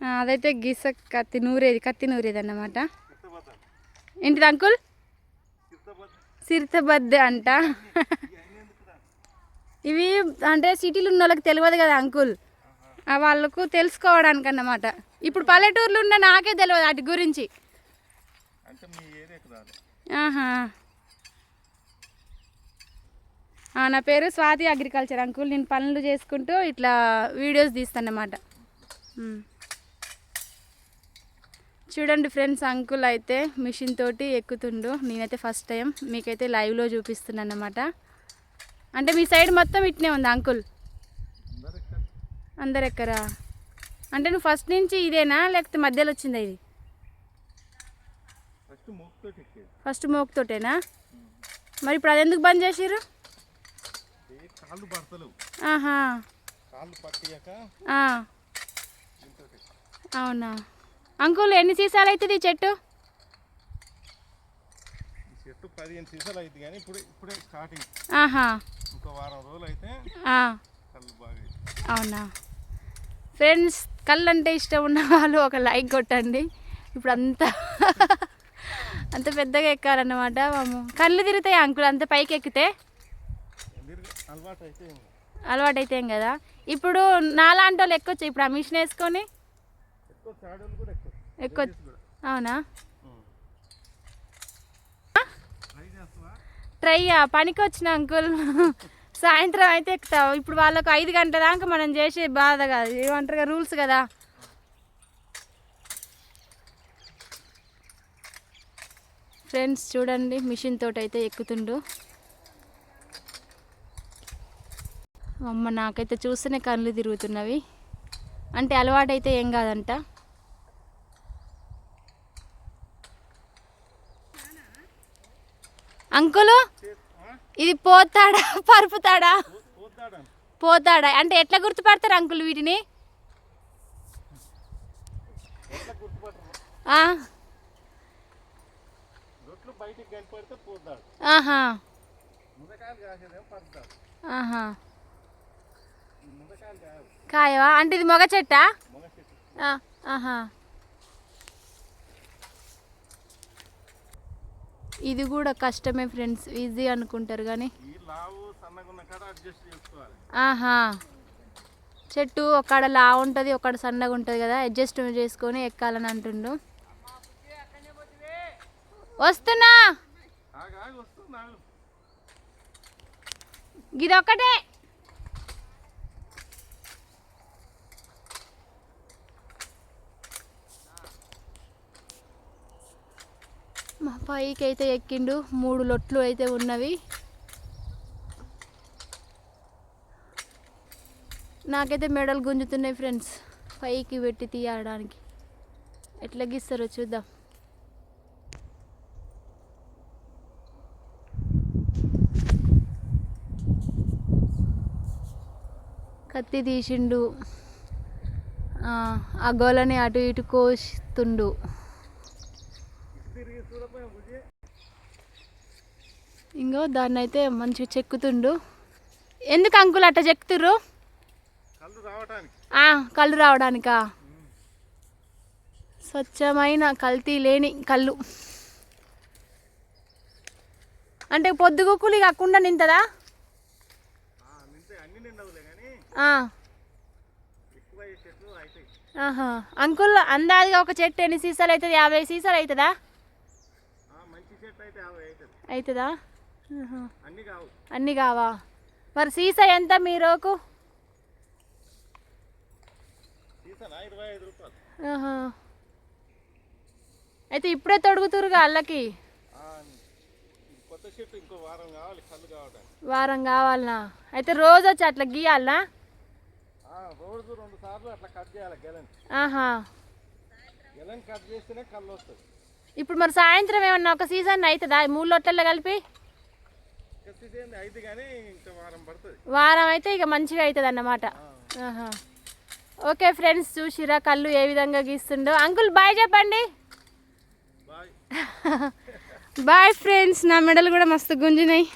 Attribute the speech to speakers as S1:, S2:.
S1: అదైతే గీస కత్తి నూరేది కత్తి నూరేది అన్నమాట ఏంటిది అంకుల్? సిరితబద్ద అంట. ఇవి అంటే సిటీలో ఉన్న వాళ్ళకి తెలియదు కదా అంకుల్. వాళ్ళకు తెలుసుకోవడానికి అన్నమాట ఇప్పుడు పల్లెటూర్లో ఉన్న నాకే తెలియదు వాటి గురించి. ఆహా. నా పేరు స్వాతి అగ్రికల్చర్ అంకుల్. నేను పనులు చేసుకుంటూ ఇట్లా వీడియోస్ తీస్తానన్నమాట ఉమ్. చూడండి ఫ్రెండ్స్ అంకుల్ అయితే మిషన్ తోటి ఎక్కుతుండు. నేనైతే ఫస్ట్ టైం. మీకైతే లైవ్లో చూపిస్తున్నాను అన్నమాట అంటే మీ సైడ్ మొత్తం ఇట్నే ఉంది అంకుల్?
S2: అందరు
S1: ఎక్కరా అంటే నువ్వు ఫస్ట్ నుంచి ఇదేనా లేకపోతే మధ్యలో వచ్చిందా ఇది?
S2: ఫస్ట్
S1: ఫస్ట్ మోక్తోటేనా మరి ఇప్పుడు అది ఎందుకు బంద్
S2: పడతలేవు.
S1: ఆహా. అవునా? అంకుల్ ఎన్ని సీసాలు అవుతుంది ఈ చెట్టు?
S2: చెట్టు పదిహేను సీసాలు అయింది కానీ ఇప్పుడు ఇప్పుడే స్టార్టింగ్.
S1: ఆహా.
S2: ఇంకో వారం రోజులు అయితే కళ్ళు బాగా
S1: అవునా? ఫ్రెండ్స్ కళ్ళు అంటే ఇష్టం ఉన్న వాళ్ళు ఒక లైక్ కొట్టండి. ఇప్పుడు అంత అంత పెద్దగా ఎక్కాలన్నమాట మాము కళ్ళు తిరుగుతాయి అంకుల్? అంత పైకి ఎక్కితే?
S2: అలవాటు అయితే కదా?
S1: ఇప్పుడు నాలాంటి వాళ్ళు ఎక్కొచ్చు ఇప్పుడు ఆ మిషన్ వేసుకొని?
S2: ఎక్కువ
S1: అవునా?
S2: ట్రై
S1: పనికి వచ్చిన అంకుల్. సాయంత్రం అయితే ఎక్కుతావు. ఇప్పుడు వాళ్ళకు ఐదు గంటల దాకా మనం చేసే బాధ కాదు. ఏమంటారు? రూల్స్ కదా. ఫ్రెండ్స్ చూడండి మిషన్ తోటి అయితే ఎక్కుతుండు. అమ్మ నాకైతే చూస్తేనే కళ్ళు తిరుగుతున్నవి. అంటే అలవాటైతే ఏం కాదంట. అంకులు? ఇది పోతాడా? పరుపుతాడా?
S2: పోతాడా?
S1: అంటే ఎట్లా గుర్తుపడతారు అంకుల్ వీటిని? ఆహా. ఆహా. కాయవా? అంటే ఇది మొగ చెట్టా? ఆహా. ఇది కూడా కష్టమే ఫ్రెండ్స్ ఈజీ అనుకుంటారు కానీ. ఆహా. చెట్టు ఒక్కడ లా ఉంటుంది ఒక్కడ సన్నగా ఉంటుంది కదా అడ్జస్ట్ చేసుకొని ఎక్కాలని అంటుండు. వస్తున్నా.
S2: ఆగా ఆగి వస్తుంది ఆగు
S1: ఇది ఒక్కటే మా పైకి అయితే ఎక్కిండు. మూడు లొట్లు అయితే ఉన్నవి. నాకైతే మెడలు గుంజుతున్నాయి ఫ్రెండ్స్. పైకి పెట్టి తీయడానికి. ఎట్లా గీస్తారో చూద్దాం. కత్తి తీసిండు. ఆ గోలని అటు ఇటు కోస్తుండు. ఇంకో దాన్ని అయితే మంచిగా చెక్కుతుండు. ఎందుకు అంకుల్ అట్ట చెక్కుతుర్రు?
S2: కళ్ళు
S1: రావడానికా? స్వచ్ఛమైన కల్తీ లేని కళ్ళు. అంటే పొద్దుగుకులు కాకుండా నింతదా?
S2: ఆ, నింతే అన్ని నిండవులే కానీ
S1: ఆ,
S2: ఎక్కువ అయ్యే చెట్లు అవుతాయి
S1: ఆహా. అంకుల్ అందాదిగా ఒక చెట్టు ఎన్ని సీసాలు అవుతుంది యాభై సీసాలు అవుతుందా
S2: అవుతుంది. అన్ని కావు.
S1: మరి సీసా ఎంత మీరోకు. అయితే ఇప్పుడే తొడుగుతురుగా అల్లకి?
S2: వారం
S1: కావాలనా? అయితే రోజు వచ్చి అట్లా గీయాలనా?
S2: ఆ, రోజు రెండు సార్లు అట్లా కట్ చేయాలి గెలని.
S1: ఆహా.
S2: గెలని కట్ చేస్తేనే కళ్ళు వస్తుంది
S1: ఇప్పుడు మరి సాయంత్రం ఏమన్నా ఒక సీజన్ అవుతుందా మూడు లొట్టల్లో కలిపి?
S2: ఇంకా సీజన్ అయితే కానీ ఇంకా వారం పడుతుంది.
S1: వారం అయితే ఇక మంచిగా అవుతుంది అన్నమాట ఆహా. ఓకే ఫ్రెండ్స్ చూసిరా కళ్ళు ఏ విధంగా గీస్తుండో అంకుల్ బాయ్ చెప్పండి.
S2: బాయ్.
S1: బాయ్ ఫ్రెండ్స్ నా మెడలు కూడా మస్తు గుంజినాయి.